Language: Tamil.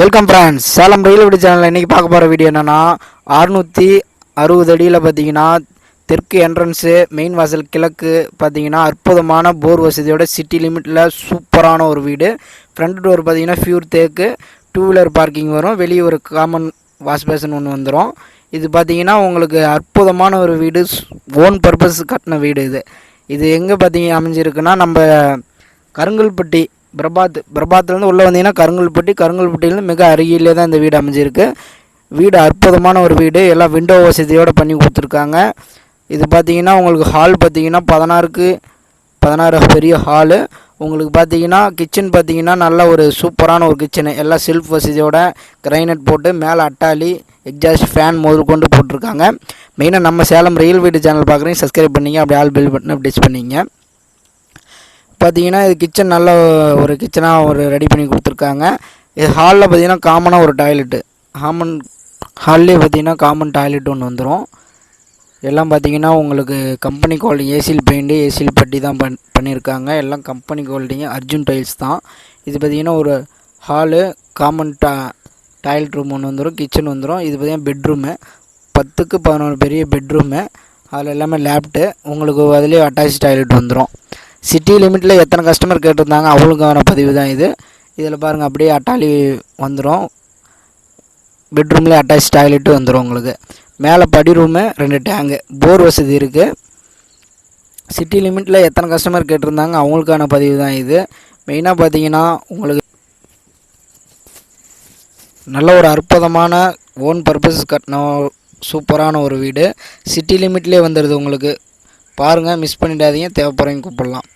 வெல்கம் ஃப்ரெண்ட்ஸ் சேலம் ரயில் வீடு சேனலில் இன்றைக்கி பார்க்க போகிற வீடியோ என்னென்னா அறுநூற்றி அறுபது அடியில் பார்த்தீங்கன்னா தெற்கு என்ட்ரன்ஸு மெயின் வாசல் கிழக்கு பார்த்தீங்கன்னா அற்புதமான போர் வசதியோட சிட்டி லிமிட்டில் சூப்பரான ஒரு வீடு. ஃப்ரண்ட் டோர் பார்த்தீங்கன்னா ஃபியூர் தேக்கு டூ வீலர் பார்க்கிங் வரும். வெளியே ஒரு காமன் வாஷ் பேசன் ஒன்று வந்துடும் இது பார்த்தீங்கன்னா உங்களுக்கு அற்புதமான ஒரு வீடு ஓன் பர்பஸ் கட்டின வீடு இது. இது எங்கே பார்த்தீங்க அமைஞ்சிருக்குன்னா நம்ம கருங்கல்பட்டி பிரபாத் பிரபாத்லேருந்து உள்ளே வந்தீங்கன்னா கருங்கல்பட்டி கருங்கல்பட்டியிலேருந்து மிக அருகிலே தான் இந்த வீடு அமைஞ்சிருக்கு. வீடு அற்புதமான ஒரு வீடு. எல்லாம் விண்டோ வசதியோடு பண்ணி கொடுத்துருக்காங்க. இது பார்த்தீங்கன்னா உங்களுக்கு ஹால் பார்த்தீங்கன்னா பதினாறுக்கு பதினாறு பெரிய ஹாலு உங்களுக்கு பார்த்தீங்கன்னா கிச்சன் பார்த்தீங்கன்னா நல்ல ஒரு சூப்பரான ஒரு கிச்சனு எல்லாம் செல்ஃப் வசதியோட கிரைனட் போட்டு மேலே அட்டாலி எக்ஸாஸ்ட் ஃபேன் முதல் கொண்டு போட்டிருக்காங்க மெயினாக நம்ம சேலம் ரயில் வீடு சேனல் பார்க்குறீங்க. சப்ஸ்கிரைப் பண்ணிங்க. அப்படி ஆல் பில் பட்டன் டச் பண்ணிங்க. பார்த்தீங்கன்னா இது கிச்சன் நல்ல ஒரு கிச்சனாக ஒரு ரெடி பண்ணி கொடுத்துருக்காங்க. இது ஹாலில் பார்த்தீங்கன்னா காமனாக ஒரு டாய்லெட்டு காமன் ஹால்லே பார்த்தீங்கன்னா காமன் டாய்லெட் ஒன்று வந்துடும் எல்லாம் பார்த்தீங்கன்னா உங்களுக்கு கம்பெனி குவாலிட்டி ஏசியில் பெயிண்ட்டு ஏசியில் பட்டி தான் பண் பண்ணியிருக்காங்க எல்லாம் கம்பெனி குவாலிட்டிங்க அர்ஜுன் டைல்ஸ் தான். இது பார்த்தீங்கன்னா ஒரு ஹாலு காமன் டா டாய்லெட் ரூம் ஒன்று வந்துடும் கிச்சன் வந்துடும் இது பார்த்தீங்கன்னா பெட்ரூமு பத்துக்கு பதினொன்று பெரிய பெட்ரூமு அதில் எல்லாமே லேப்ட்டு உங்களுக்கு அதிலே அட்டாச் டாய்லெட் வந்துடும் சிட்டி லிமிட்டில் எத்தனை கஸ்டமர் கேட்டிருந்தாங்க அவங்களுக்கான பதிவு தான் இது. இதில் பாருங்கள் அப்படியே அட்டாலி வந்துடும் பெட்ரூமில் அட்டாச் டாய்லெட்டு வந்துடும் உங்களுக்கு. மேலே படி ரூமு ரெண்டு டேங்கு போர் வசதி இருக்குது சிட்டி லிமிட்டில் எத்தனை கஸ்டமர் கேட்டிருந்தாங்க அவங்களுக்கான பதிவு தான் இது. மெயினாக பார்த்தீங்கன்னா உங்களுக்கு நல்ல ஒரு அற்புதமான ஓன் பர்பஸ் கட்டின சூப்பரான ஒரு வீடு. சிட்டி லிமிட்லேயே வந்துடுது உங்களுக்கு. பாருங்கள் மிஸ் பண்ணிடாதீங்க தேவைப்படுறவங்க கூப்பிடலாம்.